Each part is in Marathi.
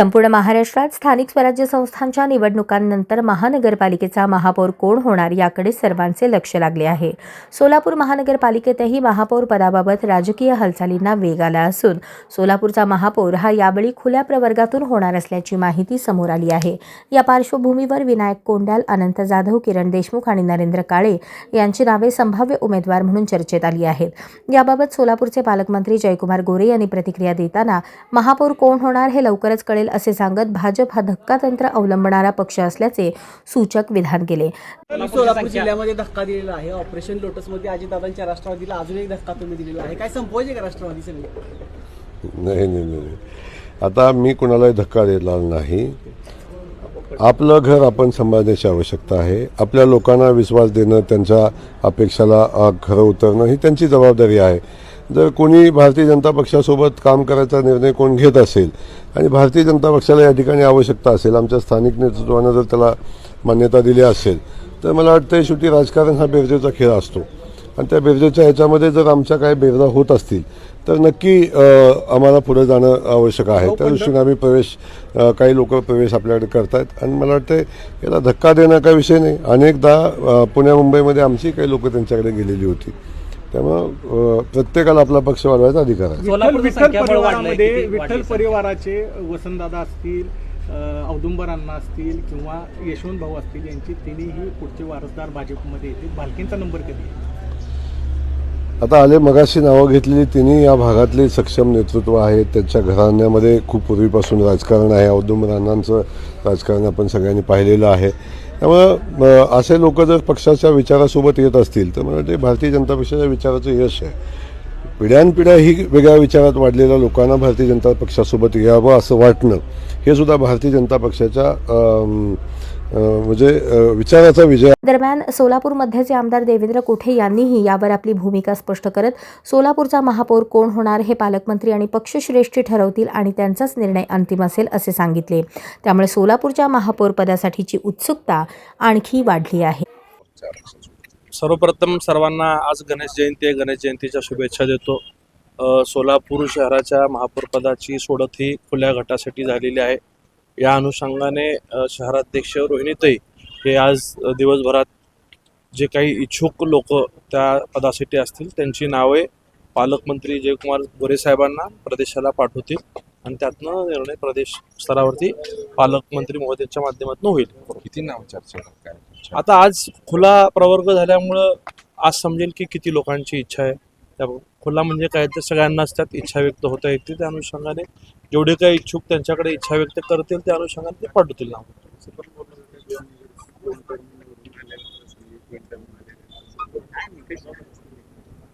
संपूर्ण महाराष्ट्रात स्थानिक स्वराज्य संस्थांच्या निवडणुकांनंतर महानगरपालिकेचा महापौर कोण होणार याकडे सर्वांचे लक्ष लागले आहे. सोलापूर महानगरपालिकेतही महापौर पदाबाबत राजकीय हालचालींना वेग आला असून सोलापूरचा महापौर हा यावेळी खुल्या प्रवर्गातून होणार असल्याची माहिती समोर आली आहे. या पार्श्वभूमीवर विनायक कोंडाल अनंत जाधव किरण देशमुख आणि नरेंद्र काळे यांची नावे संभाव्य उमेदवार म्हणून चर्चेत आली आहेत. याबाबत सोलापूरचे पालकमंत्री जयकुमार गोरे यांनी प्रतिक्रिया देताना महापौर कोण होणार हे लवकरच कळेल असे सांगत भाजप हा धक्कातंत्र अवलंबणारा पक्ष असल्याचे सूचक विधान केले. सोलापूर जिल्ह्यामध्ये धक्का दिलेला आहे. ऑपरेशन लोटसमध्ये अजितदादांच्या राष्ट्रवादीला अजून एक धक्का तुम्ही दिलेला आहे. काय संपवायचे का राष्ट्रवादी सगळे? नाही नाही. आता मी कुणालाही धक्का देणार नाही. आपलं घर आपण सांभाळण्याची आवश्यकता आहे. आपल्या लोकांना विश्वास देणं त्यांच्या अपेक्षाला खरं उतरणं ही त्यांची जबाबदारी आहे. जर कोणी भारतीय जनता पक्षासोबत काम करायचा निर्णय कोण घेत असेल आणि भारतीय जनता पक्षाला या ठिकाणी आवश्यकता असेल आमच्या स्थानिक नेतृत्वानं जर त्याला मान्यता दिली असेल तर मला वाटतं शेवटी राजकारण हा बेरजेचा खेळ असतो. आणि त्या बेरजेच्या ह्याच्यामध्ये जर आमच्या काही बेरजा होत असतील तर नक्की आम्हाला पुढे जाणं आवश्यक आहे. त्या दृष्टीने आम्ही प्रवेश काही लोक प्रवेश आपल्याकडे करतायत. आणि मला वाटतं याला धक्का देणं काही विषय नाही. अनेकदा पुण्या मुंबईमध्ये आमची काही लोक त्यांच्याकडे गेलेली होती. त्यामुळं प्रत्येकाला आपला पक्ष वाढवायचा अधिकार आहे विठ्ठल. परिवारामध्ये विठ्ठल? परिवाराचे वसंतदादा असतील अ, औदुंबर अण्णा असतील किंवा यशवंत भाऊ असतील यांची तिन्ही पुढचे वारसदार भाजपमध्ये येतील भालकींचा नंबर कधी? आता आले मगाशी नावं घेतलेली तिन्ही या भागातले सक्षम नेतृत्व आहेत त्यांच्या घराण्यामध्ये खूप पूर्वीपासून राजकारण आहे औदुंबर अण्णांचं राजकारण आपण सगळ्यांनी पाहिलेलं आहे त्यामुळं असे लोक जर पक्षाच्या विचारासोबत येत असतील तर मला वाटते भारतीय जनता पक्षाच्या विचाराचं यश आहे. पिढ्यानपिढ्या ही वेगळ्या विचारात वाढलेल्या लोकांना भारतीय जनता पक्षासोबत यावं असं वाटणं हे सुद्धा भारतीय जनता पक्षाच्या म्हणजे विचाराचा विजय दरम्यान सोलापूर मध्येचे आमदार देवेंद्र कोठे यांनीही यावर आपली भूमिका स्पष्ट करत सोलापूरचा महापौर कोण होणार हे पालकमंत्री आणि पक्षश्रेष्ठी ठरवतील आणि त्यांचाच निर्णय अंतिम असेल असे सांगितले. त्यामुळे सोलापूरच्या महापौर पदासाठीची उत्सुकता आणखी वाढली आहे. सर्वप्रथम सर्वांना आज गणेश जयंती आहे. गणेश जयंतीच्या शुभेच्छा देतो. सोलापूर शहराच्या महापौरपदाची सोडत ही खुल्या गटासाठी झालेली आहे. या अनुषंगाने शहराध्यक्ष रोहिणीताई हे आज दिवसभरात जे काही इच्छुक लोक त्या पदासाठी असतील त्यांची नावे पालकमंत्री जयकुमार गोरे साहेबांना प्रदेशाला पाठवतील आणि त्यातनं निर्णय प्रदेश स्तरावरती पालकमंत्री महोदयांच्या माध्यमातून होईल. किती नाव चर्चा काय? आता आज खुला प्रवर्ग झाल्यामुळं आज समजेल की किती लोकांची इच्छा आहे. त्या खुला म्हणजे काय तर सगळ्यांनाच त्यात इच्छा व्यक्त होता येते. त्या अनुषंगाने जेवढे काही इच्छुक त्यांच्याकडे इच्छा व्यक्त करतील त्या अनुषंगाने ते पाठवतील. ना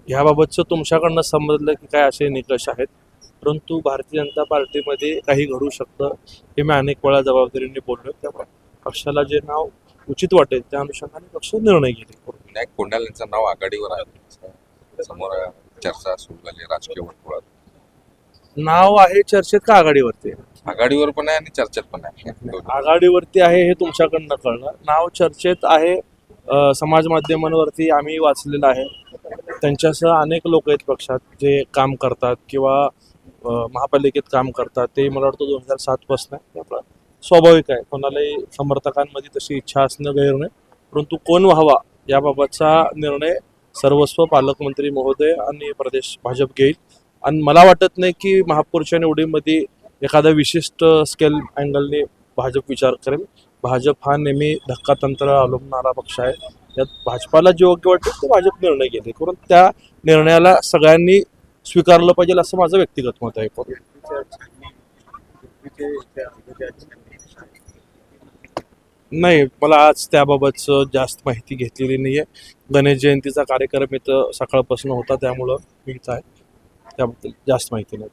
ह्याबाबतचं तुमच्याकडनं समजलं की काय असे निकष आहेत. परंतु भारतीय जनता पार्टीमध्ये काही घडू शकतं हे मी अनेक वेळा जबाबदारीने बोललो त्यामुळे पक्षाला जे नाव उचित वाटेल त्या अनुषंगाने पक्ष निर्णय घेईल विनायक कोंडाल यांचं नाव आघाडीवर आहे. समोर चर्चा सुरू झाली राजकीय वर्तुळात. नाव आहे चर्चेत का आघाडीवरती? आघाडीवर पण आहे आणि चर्चेत पण आहे. आघाडीवरती आहे हे तुमच्याकडनं कळलं. नाव चर्चेत आहे अ, समाज माध्यमांवरती आम्ही वाचलेलं आहे. त्यांच्यासह अनेक लोक आहेत पक्षात जे काम करतात किंवा अ, महापालिकेत काम करतात. ते मला वाटतं दोन हजार सात पासून स्वाभाविक आहे. कोणालाही समर्थकांमध्ये तशी इच्छा असणं गैर नाही. परंतु कोण व्हावा याबाबतचा निर्णय सर्वस्व पालकमंत्री महोदय आणि प्रदेश भाजप घेईल. आणि मला वाटत नाही की महापौरच्या निवडीमध्ये एखाद्या विशिष्ट स्केल अँगलने भाजप विचार करेल. भाजप हा नेहमी धक्का तंत्र अवलंबणारा पक्ष आहे. त्यात भाजपाला जे योग्य वाटतं ते भाजप निर्णय घेते. करून त्या निर्णयाला सगळ्यांनी स्वीकारलं पाहिजे असं माझं व्यक्तिगत मत आहे. नाही मला आज त्याबाबतचं जास्त माहिती घेतलेली नाही आहे गणेश जयंतीचा कार्यक्रम इथं सकाळपासून होता त्यामुळं मी इथं आहे त्याबद्दल जास्त माहिती नाही